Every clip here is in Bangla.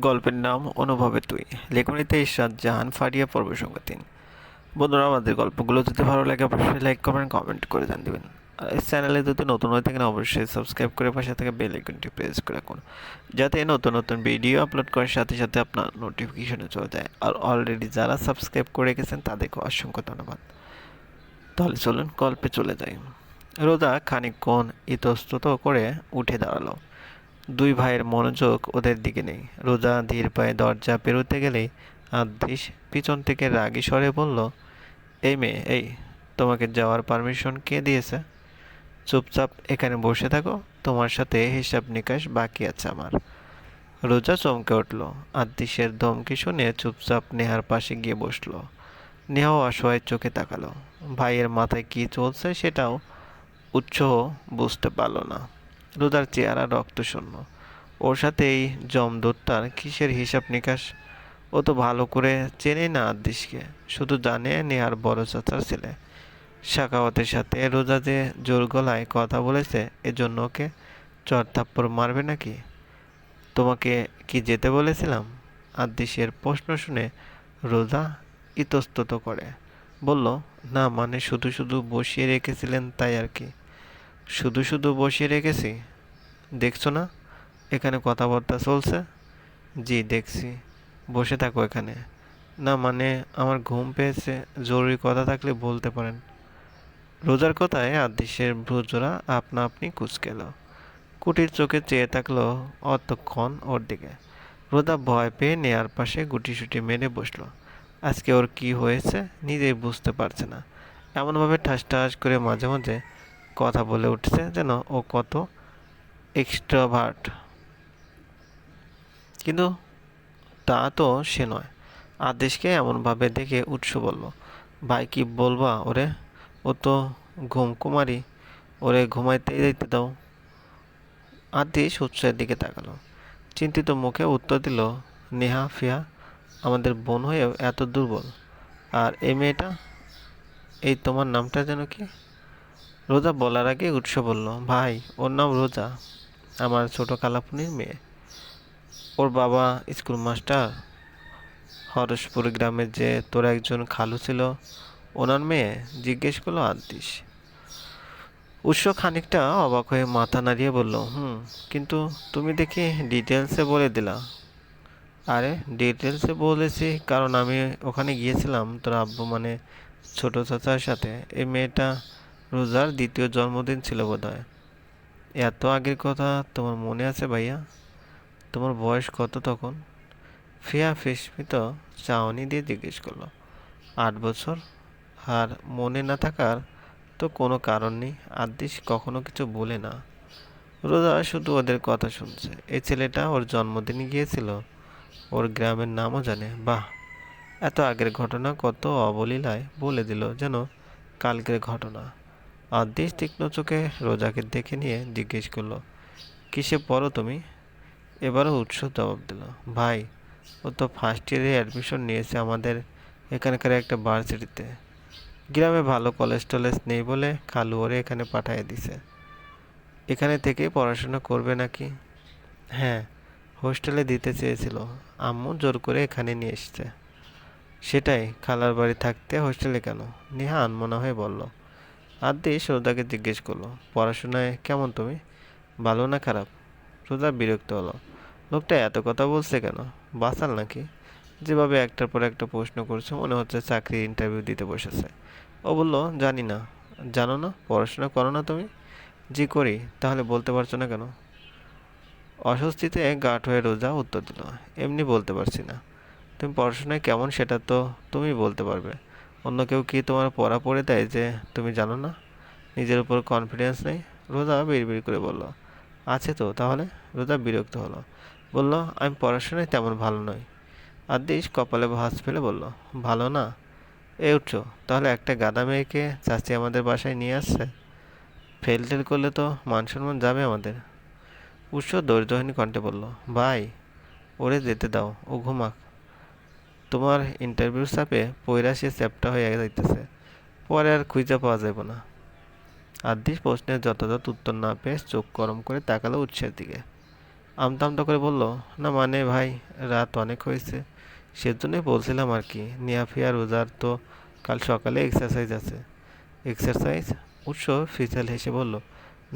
গল্পের নাম অনুভবে তুই। লেখনীতে ইশরাত জাহান ফারিয়া পর্ব সংখ্যা তিন বন্ধুরা, আমাদের গল্পগুলো যদি ভালো লাগে, অবশ্যই লাইক কমেন্ট কমেন্ট করে জান দেবেন। আর এই চ্যানেলে যদি নতুন হয়ে থাকেন, অবশ্যই সাবস্ক্রাইব করে পাশে থেকে বেল আইকনটি প্রেস করে রাখুন। যাতে নতুন নতুন ভিডিও আপলোড করার সাথে সাথে আপনার নোটিফিকেশনে চলে যায়। আর অলরেডি যারা সাবস্ক্রাইব করে রেখেছেন তাদেরকে অসংখ্য ধন্যবাদ। তাহলে চলুন গল্পে চলে যাই। রোদা খানিকক্ষণ ইতস্তত করে উঠে দাঁড়াল। দুই ভাইয়ের মনোযোগ ওদের দিকে নেই। রোজা ধীর পায়ে দরজা পেরোতে গেলেই আদৃশ পিছন থেকে রাগী স্বরে বলল, এই মেয়ে, এই, তোমাকে যাওয়ার পারমিশন কে দিয়েছে? চুপচাপ এখানে বসে থাকো, তোমার সাথে হিসাব নিকাশ বাকি আছে আমার। রোজা চমকে উঠল। আদৃশের ধমকি শুনে চুপচাপ নেহার পাশে গিয়ে বসল। নেহাও অসহায় চোখে তাকালো। ভাইয়ের মাথায় কী চলছে সেটাও উৎসাহ বুঝতে পারল না। রোদার চেহারা রক্তশূন্য। ওর সাথে এই জমদূতটার কিসের হিসাব নিকাশ? ও তো ভালো করে চেনে না আদিশকে। শুধু জানে নেহার বড় চাচার ছেলে। শাকাওয়াতের সাথে রোজা যে জোর গলায় কথা বলেছে, এজন্য ওকে চর থাপ্পড় মারবে নাকি? তোমাকে কি যেতে বলেছিলাম? আদিশের প্রশ্ন শুনে রোজা ইতস্তত করে। বলল, না মানে শুধু শুধু বসিয়ে রেখেছিলেন তাই আর কি। শুধু শুধু বসিয়ে রেখেছি? দেখছ না? এখানে কথাবার্তা চলছে। জি, দেখছি। বসে থাকো এখানে। না মানে আমার ঘুম পেয়েছে, জরুরি কথা থাকলে বলতে পারেন। রোজার কথায় আদিশের ভ্রুজোড়া আপনা আপনি কুচকেল। কুটির চোখে চেয়ে থাকল অতক্ষণ ওর দিকে। রোদা ভয় পেয়ে নেয়ার পাশে গুটিসুটি মেরে বসল। আজকে ওর কি হয়েছে নিজেই বুঝতে পারছে না। এমনভাবে ঠাস ঠাস করে মাঝে মাঝে কথা বলে উঠছে যেন ও কত এক্সট্রাভার্ট কিন্তু তা তো সে নয়। আদেশকে এমনভাবে দেখে উৎস বলল, ভাই, কি বলবা ওরে? ও তো ঘুম কুমারী। ওরে ঘুমাইতে দিতে দাও। আদেশ উৎসের দিকে তাকালো। চিন্তিত মুখে উত্তর দিল, নেহা, ফিয়া, আমাদের বোন হয়েও এত দুর্বল। আর এই মেয়েটা? এই তোমার নামটা যেন কি? রোজা বলার আগে উৎস বলল, ভাই, ওর নাম রোজা, আমার ছোট কালাপুনির মেয়ে। ওর বাবা স্কুল মাস্টার। হরসপুর গ্রামের যে তোর একজন খালু ছিল, ওনার মেয়ে জিজ্ঞেস করল আদিস উৎস খানিকটা অবাক হয়ে মাথা নাড়িয়ে বলল, হুম, কিন্তু তুমি দেখি ডিটেলসে বলে দিলা। আরে, ডিটেলসে বলেছি, কারণ আমি ওখানে গিয়েছিলাম তোর আব্বু মানে ছোট চাচার সাথে। এই মেয়েটা রোজার দ্বিতীয় জন্মদিন ছিল বোধহয়। এত আগের কথা তোমার মনে আছে ভাইয়া? তোমার বয়স কত তখন? ফিয়া ফিসমিত চাউনি দিয়ে জিজ্ঞেস করল। আট বছর? আর মনে না থাকার তো কোনো কারণ নেই, আদিস কখনো কিছু বলে না। রোজা শুধু ওদের কথা শুনছে। এই ছেলেটা ওর জন্মদিনে গিয়েছিল। ওর গ্রামের নামও জানে। বাহ! এত আগের ঘটনা কত অবলীলায় বলে দিল যেন কালকের ঘটনা। আদিস তীক্ষ্ণ চোখে রোজাকে দেখে নিয়ে জিজ্ঞেস করল, কিসে পড়ো তুমি? এবারও উৎস জবাব দিল, ভাই, ও তো ফার্স্ট ইয়ারে অ্যাডমিশন নিয়েছে আমাদের এখানকার একটা ভার্সিটিতে গ্রামে ভালো কলেজ টলেজ নেই বলে খালু ওরে এখানে পাঠিয়ে দিছে। এখানে থেকেই পড়াশোনা করবে নাকি? হ্যাঁ হোস্টেলে দিতে চেয়েছিল, আম্মু জোর করে এখানে নিয়ে এসছে। সেটাই, খালার বাড়ি থাকতে হোস্টেলে কেন? নেহা আনমনা হয়ে বলল আদি শ্রদ্ধাকে জিজ্ঞেস করল, পড়াশোনায় কেমন তুমি? ভালো না খারাপ। শ্রদ্ধা বিরক্ত হলো, লোকটা এত কথা বলছে কেন? বাসাল নাকি? যেভাবে একটার পর একটা প্রশ্ন করছে, মনে হচ্ছে চাকরির ইন্টারভিউ দিতে বসেছে। ও বলল, জানি না। জানো না? পড়াশোনা করো না তুমি? জি করি, তাহলে বলতে পারছ না কেন? অস্বস্তিতে গাঢ় হয়ে রোজা উত্তর দিল, এমনি বলতে পারছি না। তুমি পড়াশোনায় কেমন সেটা তো তুমি বলতে পারবে। অন্য কেউ কি তোমার পড়া পড়ে দেয় যে তুমি জানো না? নিজের উপর কনফিডেন্স নেই। রোজা বিড়বিড় করে বলল, আছে তো, তাহলে? রোজা বিরক্ত হলো। বলল, আমি পড়াশোনায় তেমন ভালো নই। আদিস কপালে ভাঁজ ফেলে বলল, ভালো না? এ উঠছো, তাহলে একটা গাদা মেয়েকে চাচি আমাদের বাসায় নিয়ে আসছে? ফেল টেল করলে তো মান সম্মান যাবে আমাদের? উৎস দরিদ্রহীন কণ্ঠে বলল, ভাই, ওরে যেতে দাও, ও ঘুমাক। তোমার ইন্টারভিউর চাপে পয়রা সে চ্যাপটা হয়ে যাইতেছে। পরে আর খুঁজে পাওয়া যাবে না। আদিস প্রশ্নের যথাযথ উত্তর না পেয়ে চোখ গরম করে তাকালো উৎসের দিকে। আমতা আমতা করে বলল, না মানে ভাই, রাত অনেক হয়েছে। সেজন্যই বলছিলাম আর কি, নিয়াফিয়া রোজার তো কাল সকালে এক্সারসাইজ আছে। এক্সারসাইজ উৎস ফিচাল হেসে বলল,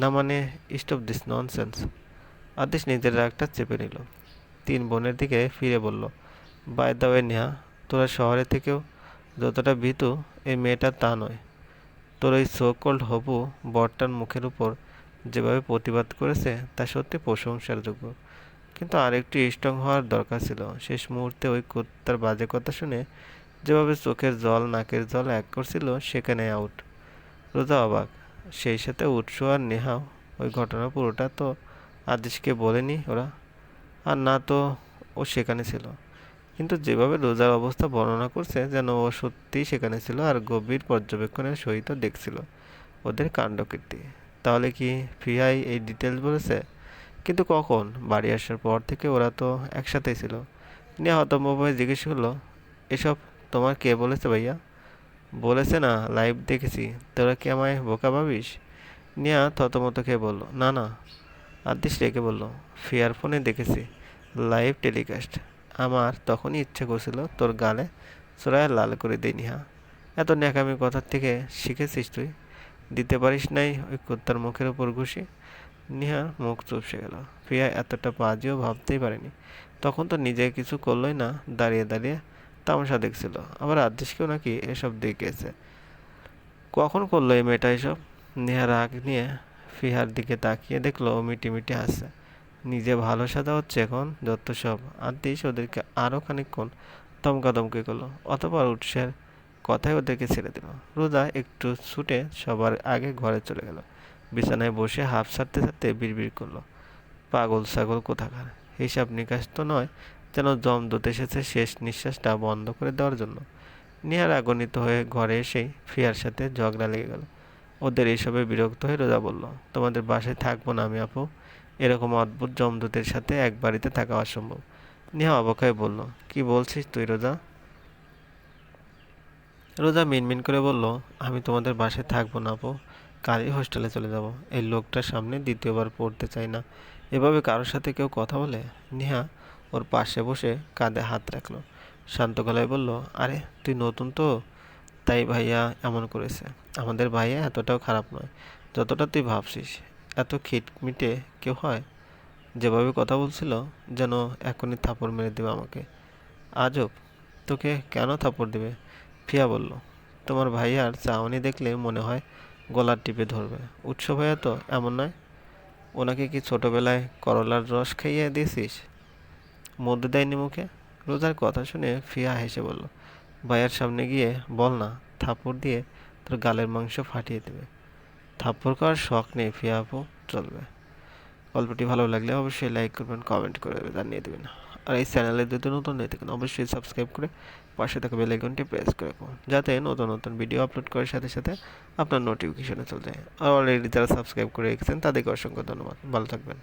না মানে স্টপ দিস ননসেন্স আদেশ নিজের রাগটা চেপে নিল। তিন বোনের দিকে ফিরে বলল বাই দা ওয়ে নেহা, তোরা শহরে থেকেও যতটা ভীতু, এই মেয়েটা তা নয়। তোর ওই সো কোল্ড হবু বরটার মুখের উপর যেভাবে প্রতিবাদ করেছে, তা সত্যি প্রশংসার যোগ্য কিন্তু আরেকটু স্ট্রং হওয়ার দরকার ছিল। শেষ মুহূর্তে ওই কুত্তার বাজে কথা শুনে যেভাবে চোখের জল, নাকের জল এক করছিল, সেখানে আউট রোজা অবাক। সেই সাথে উৎস আর নেহাও ওই ঘটনা পুরোটা তো আদেশকে বলেনি ওরা। আর না তো ও সেখানে ছিল। কিন্তু যেভাবে রোজার অবস্থা বর্ণনা করছে, যেন ও সত্যিই সেখানে ছিল আর গভীর পর্যবেক্ষণের সহিত দেখছিল ওদের কাণ্ডকীর্তি। তাহলে কি ফিয়াই এই ডিটেলস বলেছে? কিন্তু কখন? বাড়ি আসার পর থেকে ওরা তো একসাথেই ছিল। নিয়ে হতম্বভাবে জিজ্ঞেস করল, এসব তোমার কে বলেছে ভাইয়া? বলেছে না লাইভ দেখেছি। তোরা কি আমায় বোকা ভাবিস? নিয়া থতমত খেয়ে বলল, না না। আদেশ রেখে বলল, ফিয়ার ফোনে দেখেছি লাইভ টেলিকাস্ট আমার তখনই ইচ্ছে করছিল তোর গালে চোরায় লাল করে দিই নিহা। এত ন্যাকামি কথার থেকে শিখেছিস তুই? দিতে পারিস নাই ওই কুত্তার মুখের উপর ঘুষি। নিহার মুখ চুপসে গেল। ফিয়া এতটা বাজিও ভাবতেই পারেনি। তখন তো নিজে কিছু করলোই না, দাঁড়িয়ে দাঁড়িয়ে তামাশা দেখছিল। আবার আদেশকেও নাকি এসব দেখিয়েছে। কখন করল এই মেয়েটা এসব? নেহা রাগ নিয়ে ফিহার দিকে তাকিয়ে দেখল মিটি মিটি হাসছে। নিজে ভালো সাজা হচ্ছে এখন যত সব। আদেশ ওদেরকে আরও খানিকক্ষণ দমকাদমকি করল অতপর উৎসের কথাই ওদেরকে ছেড়ে দিল। রোজা একটু ছুটে সবার আগে ঘরে চলে গেল। বিছানায় বসে হাফ ছাড়তে ছাড়তে বিড়বিড় করল, পাগল ছাগল কোথাকার? হিসাব নিকাশ তো নয় যেন জমদূত এসেছে শেষ নিঃশ্বাসটা বন্ধ করে দেওয়ার জন্য। নিহার আগণিত হয়ে ঘরে এসেই ফিয়ার সাথে ঝগড়া লেগে গেল। ওদের এইসবে বিরক্ত হয়ে রোজা বলল, তোমাদের বাসায় থাকব না আমি, আপু। এরকম অদ্ভুত জমদূতের সাথে এক বাড়িতে থাকা অসম্ভব। নেহা অবাক হয়ে বলল, কি বলছিস তুই, রোজা? রোজা মিনমিন করে বলল, আমি তোমাদের বাসায় থাকব না, আপু। কালই হোস্টেলে চলে যাব। এই লোকটার সামনে দ্বিতীয়বার পড়তে চাই না। এভাবে কারোর সাথে কেউ কথা বলে? নেহা ওর পাশে বসে কাঁধে হাত রাখল। শান্ত গলায় বলল, আরে, তুই নতুন তো। তাই ভাইয়া এমন করেছে। আমাদের ভাইয়া এতটাও খারাপ নয়। যতটা তুই ভাবছিস এত খিটমিটে কেউ হয়? যেভাবে কথা বলছিল, যেন এখনই থাপড় মেরে দেবে আমাকে। আজব, তোকে কেন থাপড় দেবে? ফিয়া বলল, তোমার ভাইয়ার চাউনি দেখলে মনে হয় গলার টিপে ধরবে। উৎস ভাইয়া তো এমন নয়? ওনাকে কি ছোটোবেলায় করলার রস খাইয়ে দিয়েছিস? মধ্যে দেয়নি মুখে? রোজার কথা শুনে ফিয়া হেসে বলল, ভাইয়ার সামনে গিয়ে বল না থাপড় দিয়ে তোর গালের মাংস ফাটিয়ে দেবে। থাপ্পড় করার শখ নেই, ফিয়া আপু। চলবে। গল্পটি ভালো লাগলে অবশ্যই লাইক করবেন কমেন্ট করে জানিয়ে দেবেন। আর এই চ্যানেলে যদি নতুন হয়ে থাকেন, অবশ্যই সাবস্ক্রাইব করে পাশে থাকা বেল আইকনটি প্রেস করে রাখুন, যাতে নতুন নতুন ভিডিও আপলোড করার সাথে সাথে আপনার নোটিফিকেশনে চলে যায়। আর অলরেডি যারা সাবস্ক্রাইব করে রেখেছেন, তাদেরকে অসংখ্য ধন্যবাদ। ভালো থাকবেন।